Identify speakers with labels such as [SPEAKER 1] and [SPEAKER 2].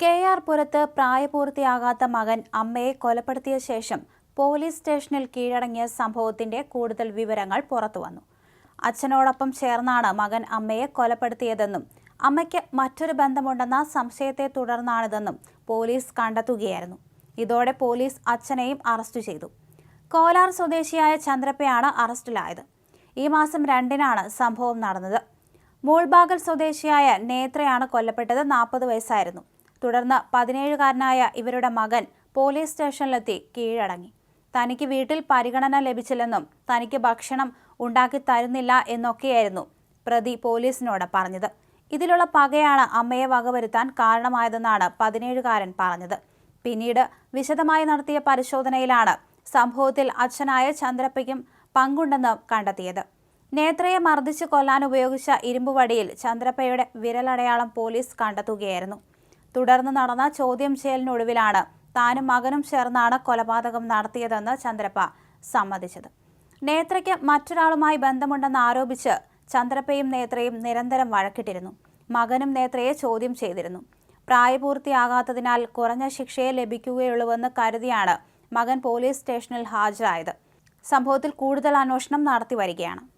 [SPEAKER 1] K R പുരത്ത് പ്രായപൂർത്തിയാകാത്ത മകൻ അമ്മയെ കൊലപ്പെടുത്തിയ ശേഷം പോലീസ് സ്റ്റേഷനിൽ കീഴടങ്ങിയ സംഭവത്തിന്റെ കൂടുതൽ വിവരങ്ങൾ പുറത്തുവന്നു. അച്ഛനോടൊപ്പം ചേർന്നാണ് മകൻ അമ്മയെ കൊലപ്പെടുത്തിയതെന്നും അമ്മയ്ക്ക് മറ്റൊരു ബന്ധമുണ്ടെന്ന സംശയത്തെ തുടർന്നാണിതെന്നും പോലീസ് കണ്ടെത്തുകയായിരുന്നു. ഇതോടെ പോലീസ് അച്ഛനെയും അറസ്റ്റ് ചെയ്തു. കോലാർ സ്വദേശിയായ ചന്ദ്രപ്പയാണ് അറസ്റ്റിലായത്. ഈ മാസം രണ്ടിനാണ് സംഭവം നടന്നത്. മൂൾബാഗൽ സ്വദേശിയായ നേത്രയാണ് കൊല്ലപ്പെട്ടത് നാൽപ്പത് വയസ്സായിരുന്നു. തുടർന്ന് പതിനേഴുകാരനായ ഇവരുടെ മകൻ പോലീസ് സ്റ്റേഷനിലെത്തി കീഴടങ്ങി. തനിക്ക് വീട്ടിൽ പരിഗണന ലഭിച്ചില്ലെന്നും തനിക്ക് ഭക്ഷണം ഉണ്ടാക്കി തരുന്നില്ല എന്നൊക്കെയായിരുന്നു പ്രതി പോലീസിനോട് പറഞ്ഞത്. ഇതിലുള്ള പകയാണ് അമ്മയെ വകവരുത്താൻ കാരണമായതെന്നാണ് പതിനേഴുകാരൻ പറഞ്ഞത്. പിന്നീട് വിശദമായി നടത്തിയ പരിശോധനയിലാണ് സംഭവത്തിൽ അച്ഛനായ ചന്ദ്രപ്പയ്ക്കും പങ്കുണ്ടെന്ന് കണ്ടെത്തിയത്. നേത്രയെ മർദ്ദിച്ച് കൊല്ലാൻ ഉപയോഗിച്ച ഇരുമ്പുവടിയിൽ ചന്ദ്രപ്പയുടെ വിരലടയാളം പോലീസ് കണ്ടെത്തുകയായിരുന്നു. തുടർന്ന് നടന്ന ചോദ്യം ചെയ്യലിനൊടുവിലാണ് താനും മകനും ചേർന്നാണ് കൊലപാതകം നടത്തിയതെന്ന് ചന്ദ്രപ്പ സമ്മതിച്ചത്. നേത്രയ്ക്ക് മറ്റൊരാളുമായി ബന്ധമുണ്ടെന്ന് ആരോപിച്ച് ചന്ദ്രപ്പയും നേത്രയും നിരന്തരം വഴക്കിട്ടിരുന്നു. മകനും നേത്രയെ ചോദ്യം ചെയ്തിരുന്നു. പ്രായപൂർത്തിയാകാത്തതിനാൽ കുറഞ്ഞ ശിക്ഷയെ ലഭിക്കുകയുള്ളൂവെന്ന് കരുതിയാണ് മകൻ പോലീസ് സ്റ്റേഷനിൽ ഹാജരായത്. സംഭവത്തിൽ കൂടുതൽ അന്വേഷണം നടത്തി വരികയാണ്.